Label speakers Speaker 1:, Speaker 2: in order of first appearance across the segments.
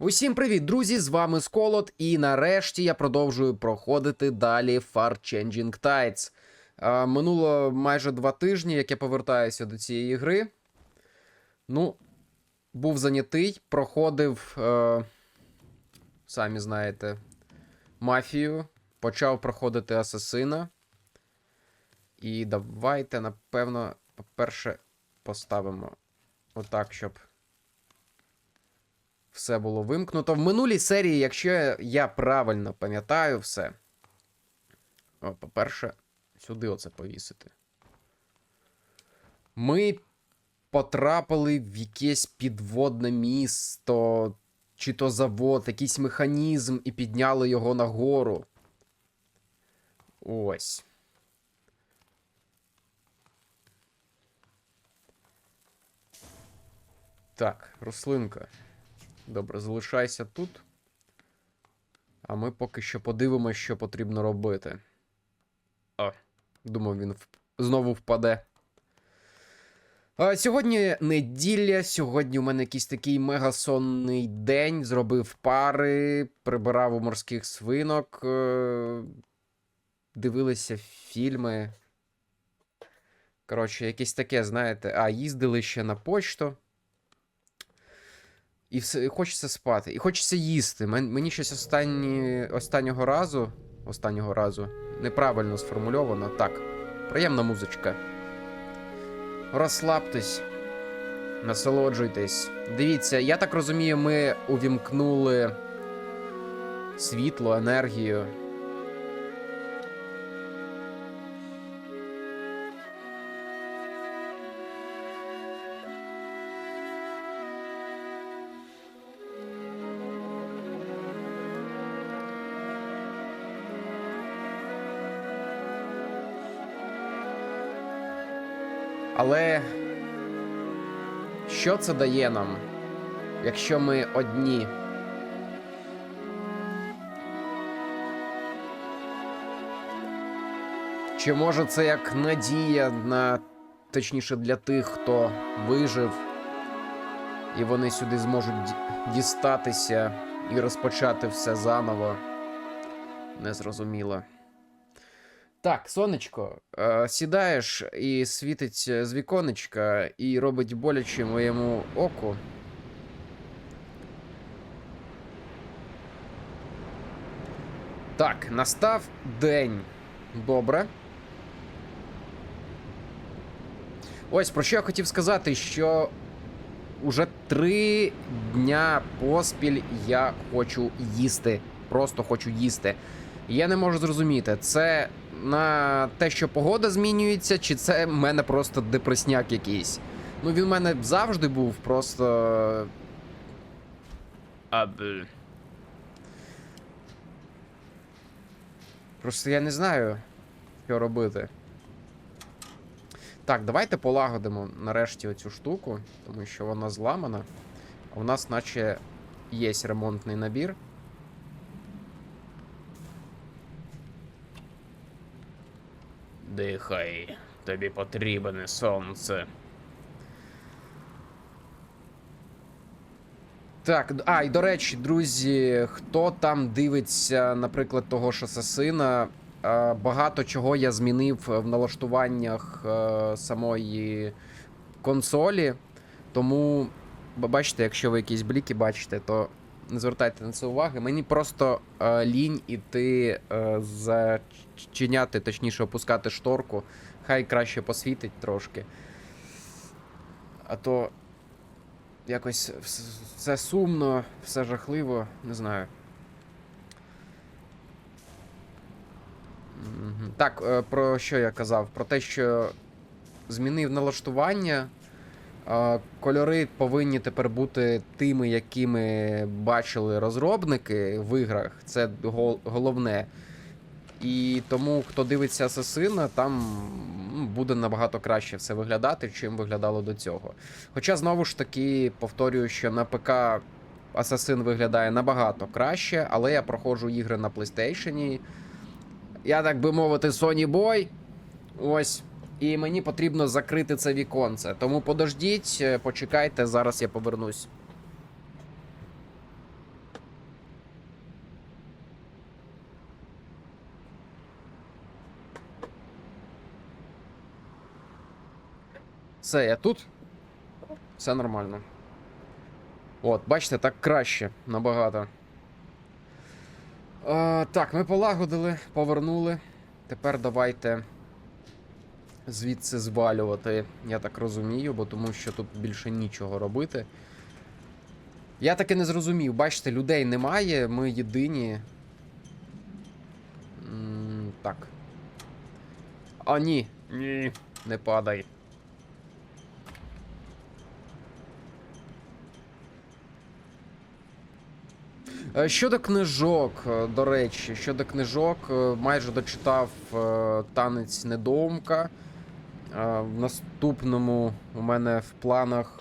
Speaker 1: Усім привіт, друзі! З вами Сколот, і нарешті я продовжую проходити далі Far Changing Tides. А, минуло майже два тижні, як я повертаюся до цієї гри. Ну, був зайнятий, проходив, е, самі знаєте, мафію, почав проходити асасина. І давайте, напевно, по-перше, поставимо отак, щоб все було вимкнуто. В минулій серії, якщо я правильно пам'ятаю все. О, по-перше, сюди оце повісити. Ми потрапили в якесь підводне місто, чи то завод, якийсь механізм, і підняли його нагору. Ось. Так, рослинка. Добре, залишайся тут. А ми поки що подивимося, що потрібно робити. О, думав, він вп- знову впаде. А, сьогодні неділя. Сьогодні у мене якийсь такий мегасонний день. Зробив пари, прибирав у морських свинок, е, дивилися фільми. Коротше, якесь таке, знаєте, а, їздили ще на почту. І все, хочеться спати. І хочеться їсти. Мені щось останні, останнього разу. Останнього разу. Неправильно сформульовано. Так. Приємна музичка. Розслабтесь. Насолоджуйтесь. Дивіться, я так розумію, ми увімкнули світло, енергію. Що це дає нам, якщо ми одні? Чи може це як надія на точніше для тих, хто вижив, і вони сюди зможуть дістатися і розпочати все заново? Незрозуміло. Так, сонечко, е, сідаєш і світить е, з віконечка і робить боляче моєму оку. Так, настав день. Добре. Ось про що я хотів сказати, що уже три дня поспіль я хочу їсти. Просто хочу їсти. Я не можу зрозуміти, це на те, що погода змінюється, чи це в мене просто депресняк якийсь. Ну, він в мене завжди був просто. А... Просто я не знаю, що робити. Так, давайте полагодимо нарешті оцю штуку, тому що вона зламана. У нас, наче, є ремонтний набір. Дихай, тобі потрібне сонце. Так, а, і до речі, друзі, хто там дивиться, наприклад, того ж асасина, е, багато чого я змінив в налаштуваннях е, самої консолі. Тому, бачите, якщо ви якісь бліки бачите, то не звертайте на це уваги. Мені просто е, лінь іти е, зачиняти, точніше, опускати шторку. Хай краще посвітить трошки. А то якось все сумно, все жахливо, не знаю. Так, е, про що я казав? Про те, що змінив налаштування. Кольори повинні тепер бути тими, якими бачили розробники в іграх. Це гол- головне. І тому, хто дивиться Асасина, там буде набагато краще все виглядати, чим виглядало до цього. Хоча, знову ж таки, повторюю, що на ПК Асасин виглядає набагато краще, але я проходжу ігри на PlayStation. Я, так би мовити, Sony Boy. Ось. І мені потрібно закрити це віконце. Тому подождіть, е, почекайте, зараз я повернусь. Все, я тут. Все нормально. От, бачите, так краще набагато. Е, так, ми полагодили, повернули. Тепер давайте звідси звалювати, я так розумію, бо тому що тут більше нічого робити. Я таки не зрозумів, бачите, людей немає, ми єдині. М, так. А, ні. Ні, не падай. Е, Щодо книжок, е, до речі, щодо книжок, е, майже дочитав танець недоумка. В наступному у мене в планах.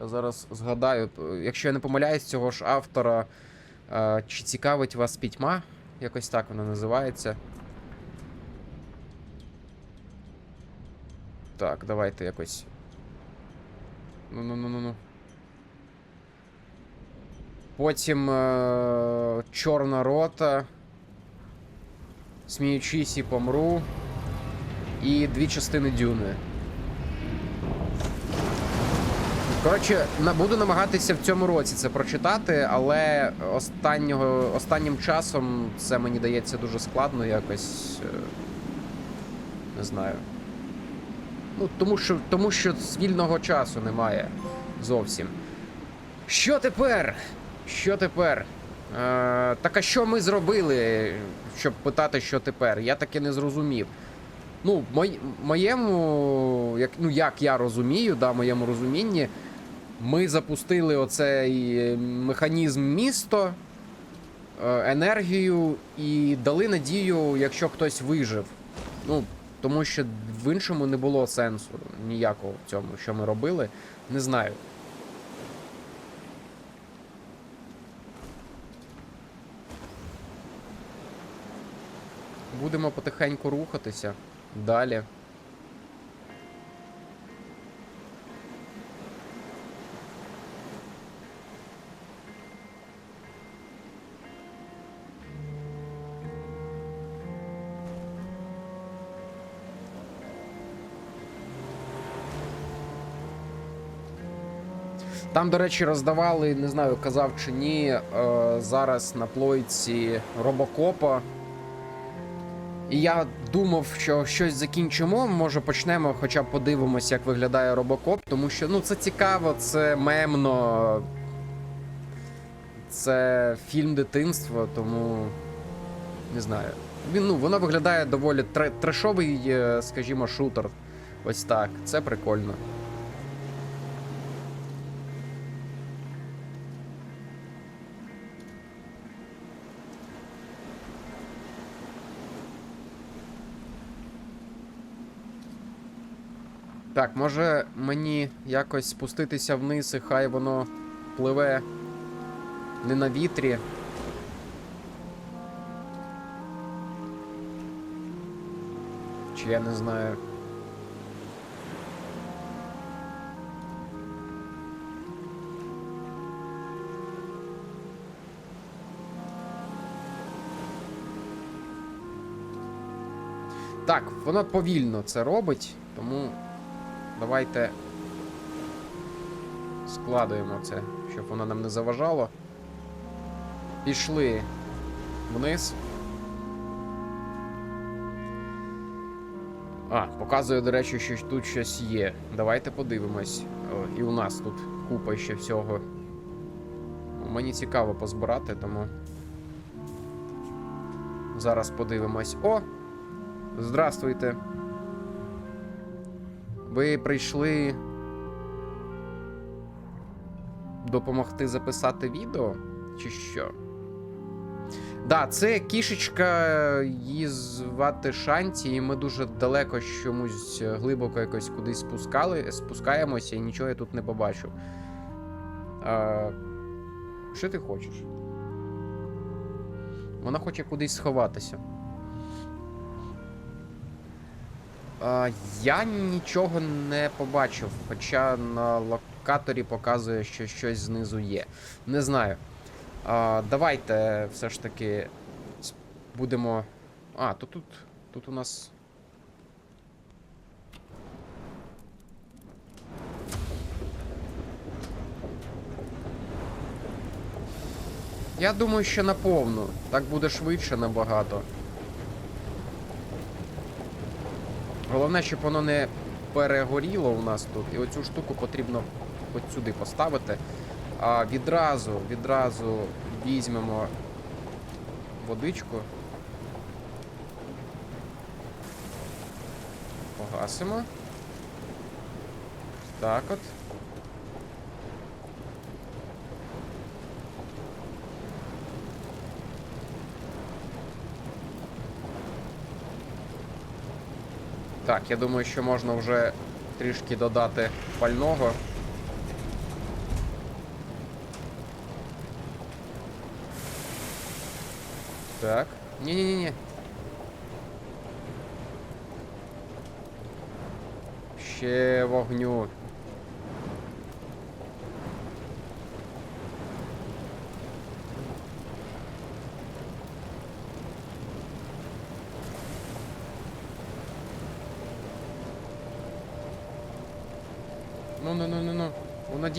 Speaker 1: Я зараз згадаю, якщо я не помиляюсь, цього ж автора. Чи цікавить вас пітьма? Якось так воно називається. Так, давайте якось. Ну-ну-ну-ну-ну. Потім е- Чорна рота. Сміючись і помру. І дві частини Дюни. Коротше, буду намагатися в цьому році це прочитати, але останнього, останнім часом це мені дається дуже складно якось. е, Не знаю. Ну, тому що, тому що вільного часу немає зовсім. Що тепер? Що тепер? Е, так а що ми зробили, щоб питати, що тепер? Я таки не зрозумів. Ну, моєму, як, ну як я розумію, да, моєму розумінні, ми запустили оцей е, механізм місто, е, енергію і дали надію, якщо хтось вижив. Ну, тому що в іншому не було сенсу ніякого в цьому, що ми робили. Не знаю. Будемо потихеньку рухатися далі. Там, до речі, роздавали, не знаю, казав чи ні, е, зараз на плойці робокопа. І я думав, що щось закінчимо. Може почнемо, хоча б подивимося, як виглядає робокоп, тому що ну це цікаво, це мемно. Це фільм дитинства, тому не знаю. Він ну воно виглядає доволі трешовий, е, скажімо, шутер. Ось так. Це прикольно. Так, може мені якось спуститися вниз і хай воно пливе не на вітрі. Чи я не знаю. Так, воно повільно це робить, тому давайте складуємо це, щоб воно нам не заважало. Пішли вниз. А, показує, до речі, що тут щось є. Давайте подивимось. І у нас тут купа ще всього. Мені цікаво позбирати, тому. Зараз подивимось. О! Здравствуйте. Ви прийшли допомогти записати відео? Чи що? Да, це кішечка, її звати Шанті, і ми дуже далеко чомусь глибоко якось кудись спускали, спускаємося і нічого я тут не побачив. А, що ти хочеш? Вона хоче кудись сховатися. Я нічого не побачив, хоча на локаторі показує, що щось знизу є. Не знаю. Давайте все ж таки будемо. А, то тут тут у нас. Я думаю, що наповну. Так буде швидше набагато. Головне, щоб воно не перегоріло у нас тут. І оцю штуку потрібно от сюди поставити. А відразу, відразу візьмемо водичку. Погасимо. Так от. Так, я думаю, що можна вже трішки додати пального. Так. Ні-ні-ні. Ще вогню.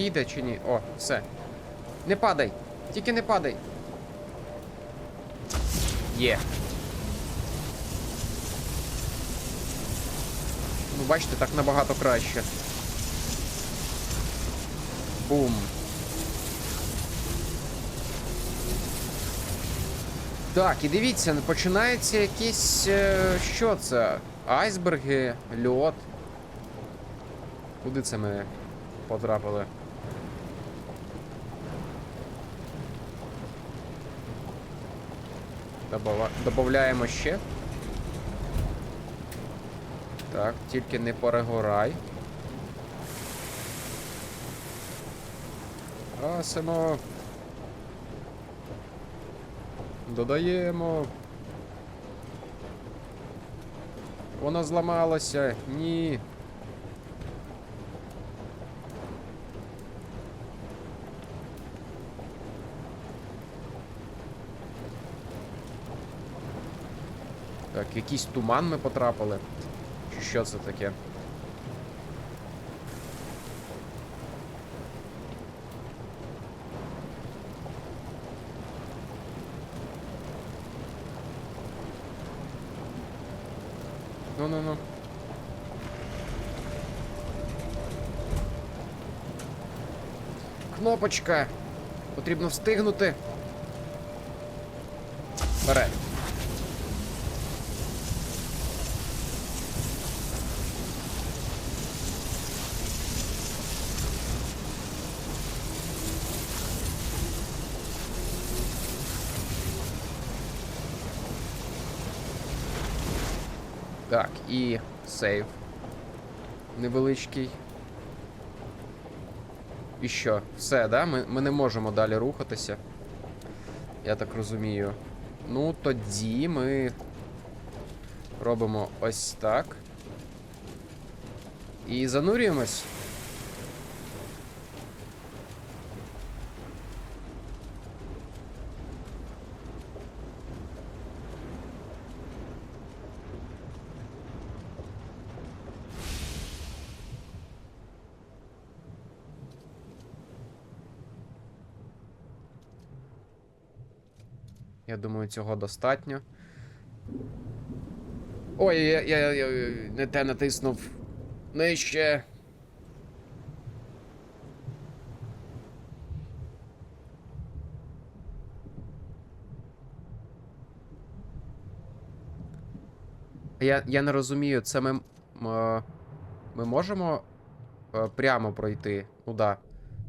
Speaker 1: Воно дійде чи ні? О, все. Не падай! Тільки не падай. Є. Ну, бачите, так набагато краще. Бум. Так, і дивіться, починається якісь. е, Що це? Айсберги, льод. Куди це ми потрапили? Добава... Добавляємо ще. Так, тільки не перегорай. Гасимо. Додаємо. Воно зламалося. Ні. Так, якийсь туман ми потрапили. Чи що це таке? Ну-ну-ну. Кнопочка. Потрібно встигнути. Вперед. Так, і сейв. Невеличкий. І що? Все, да? Ми, ми не можемо далі рухатися. Я так розумію. Ну, тоді ми робимо ось так. І занурюємось. Я думаю, цього достатньо. Ой, я, я, я не те натиснув. Нижче. Я, я не розумію, це ми. е, Ми можемо е, прямо пройти. Ну да.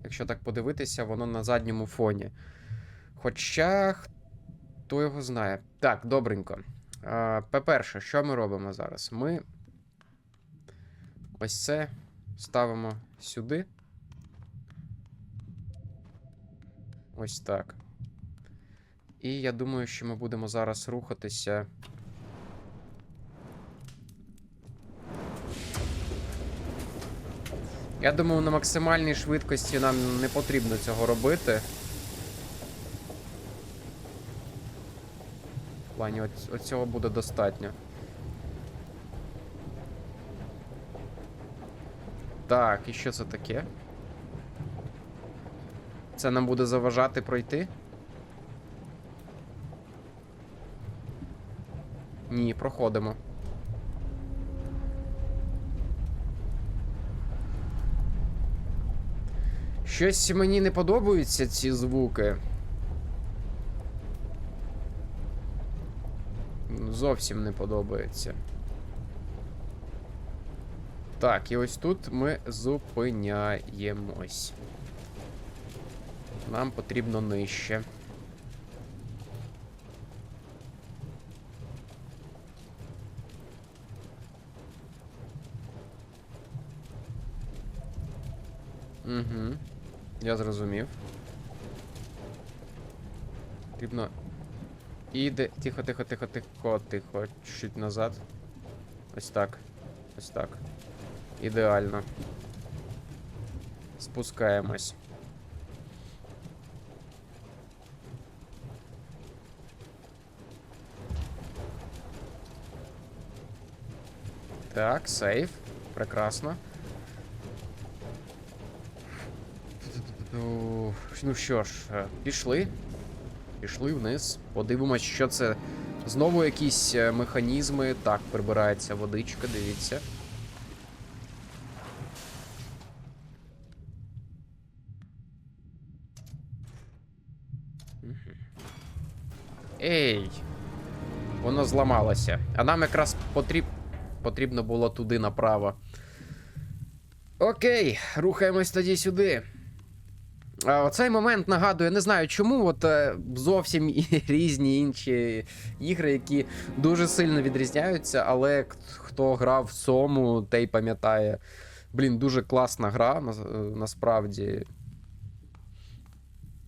Speaker 1: Якщо так подивитися, воно на задньому фоні. Хоча хто його знає. Так, добренько. По-перше, що ми робимо зараз? Ми ось це ставимо сюди. Ось так. І я думаю, що ми будемо зараз рухатися. Я думаю, на максимальній швидкості нам не потрібно цього робити. плані оцього буде достатньо. Так, і що це таке? Це нам буде заважати пройти? Ні, проходимо. Щось мені не подобаються ці звуки. Зовсім не подобається. Так, і ось тут ми зупиняємось. Нам потрібно нижче. Угу. Я зрозумів. Потрібно. Іде. Тихо, тихо, тихо, тихо, тихо. Чуть назад. Ось так. Ось так. Ідеально. Спускаємось. Так, сейф. Прекрасно. Ну, Ну що ж, е, пішли. Пішли вниз. Подивимось, що це. Знову якісь е, механізми. Так, прибирається водичка, дивіться. Ей! Воно зламалося. А нам якраз потріб... потрібно було туди направо. Окей, рухаємось тоді сюди. А, Оцей момент нагадує, не знаю чому, от е, зовсім різні інші ігри, які дуже сильно відрізняються, але хто грав в цьому, той пам'ятає. Блін, дуже класна гра, е, насправді.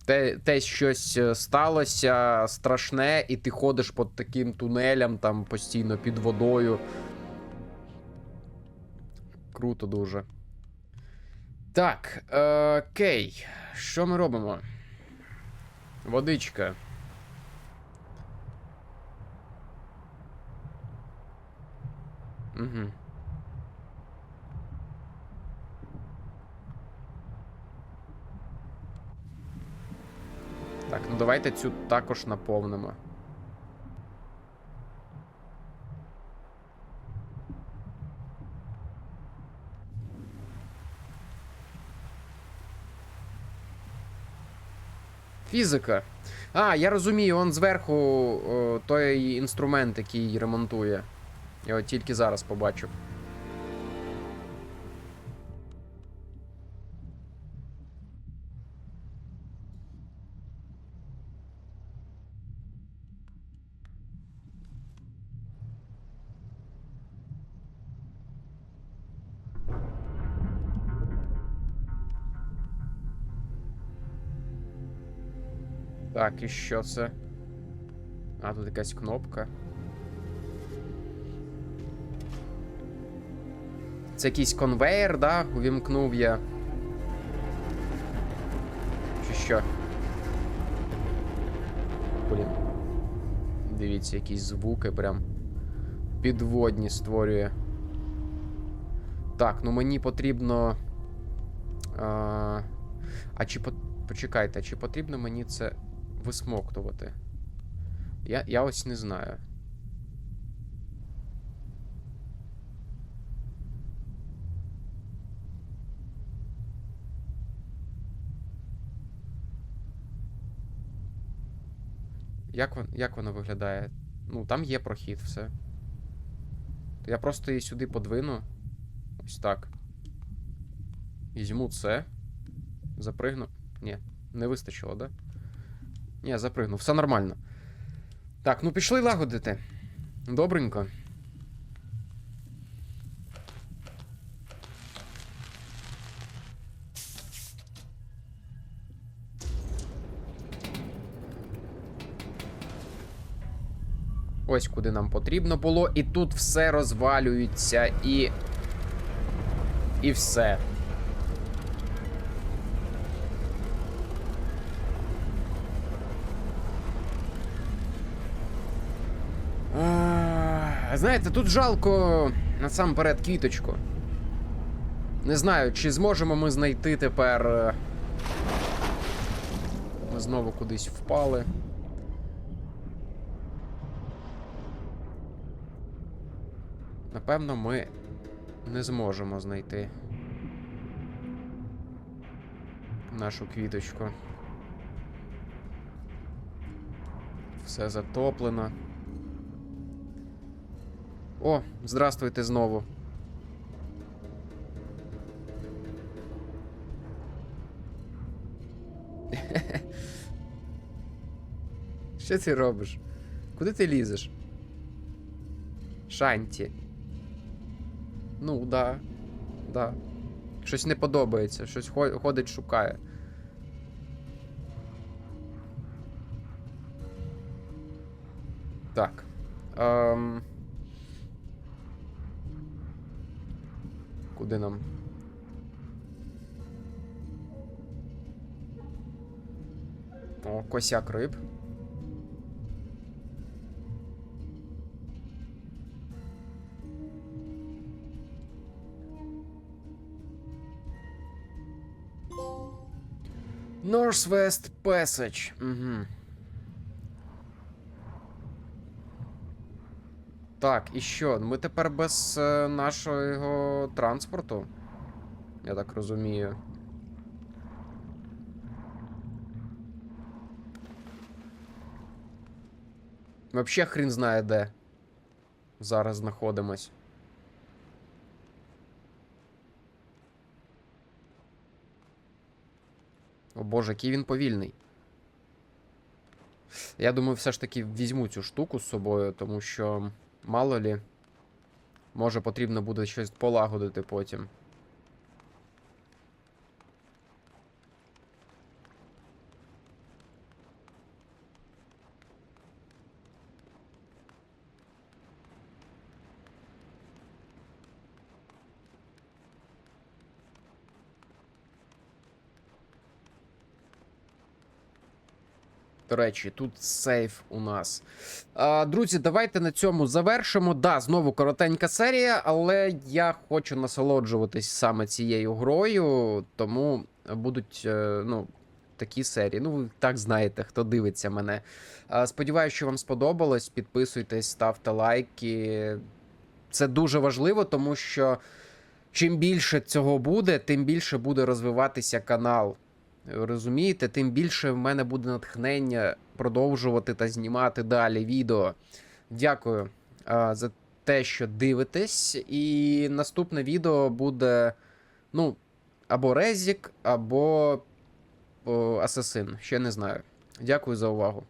Speaker 1: Те, те щось е, сталося страшне, і ти ходиш по таким тунелям, там постійно під водою. Круто дуже. Так, е, окей. Що ми робимо? Водичка. Угу. Так, ну давайте цю також наповнимо. Фізика. А, я розумію, он зверху о, той інструмент, який ремонтує. Я от тільки зараз побачив. Так, і що це? А, тут якась кнопка. Це якийсь конвейер, да? Увімкнув я. Чи що? Блін. Дивіться, якісь звуки прям підводні створює. Так, ну мені потрібно. А, а чи по... почекайте, а чи потрібно мені це висмоктувати? Я, я ось не знаю. Як, як воно виглядає? Ну, там є прохід, все. Я просто її сюди подвину. Ось так. Візьму це. Запригну. Ні, не вистачило, да? Ні, запригну, все нормально. Так, ну пішли лагодити. Добренько. Ось куди нам потрібно було, і тут все розвалюється, і. І все. А, Знаєте, тут жалко насамперед квіточку. Не знаю, чи зможемо ми знайти тепер. е, Ми знову кудись впали. Напевно, ми не зможемо знайти нашу квіточку. Все затоплено. О, здравствуйте знову. Що ти робиш? Куди ти лізеш? Шанті. Ну, да. Да. Щось не подобається, щось ходить, шукає. Так. Ем... Куди нам? О, косяк риб. Northwest Passage. Угу. Так, і що? Ми тепер без е, нашого транспорту? Я так розумію. Вообще хрін знає де. Зараз знаходимось. О боже, який він повільний. Я думаю, все ж таки візьму цю штуку з собою, тому що мало лі. Може потрібно буде щось полагодити потім. До речі, тут сейф у нас. А, друзі, давайте на цьому завершимо. Да, знову коротенька серія, але я хочу насолоджуватись саме цією грою, тому будуть е, ну, такі серії. Ну, ви так знаєте, хто дивиться мене. А, сподіваюсь, що вам сподобалось. Підписуйтесь, ставте лайки. Це дуже важливо, тому що чим більше цього буде, тим більше буде розвиватися канал. Розумієте, тим більше в мене буде натхнення продовжувати та знімати далі відео. Дякую а, за те, що дивитесь. І наступне відео буде, ну, або Резік, або Асасин. Ще не знаю. Дякую за увагу.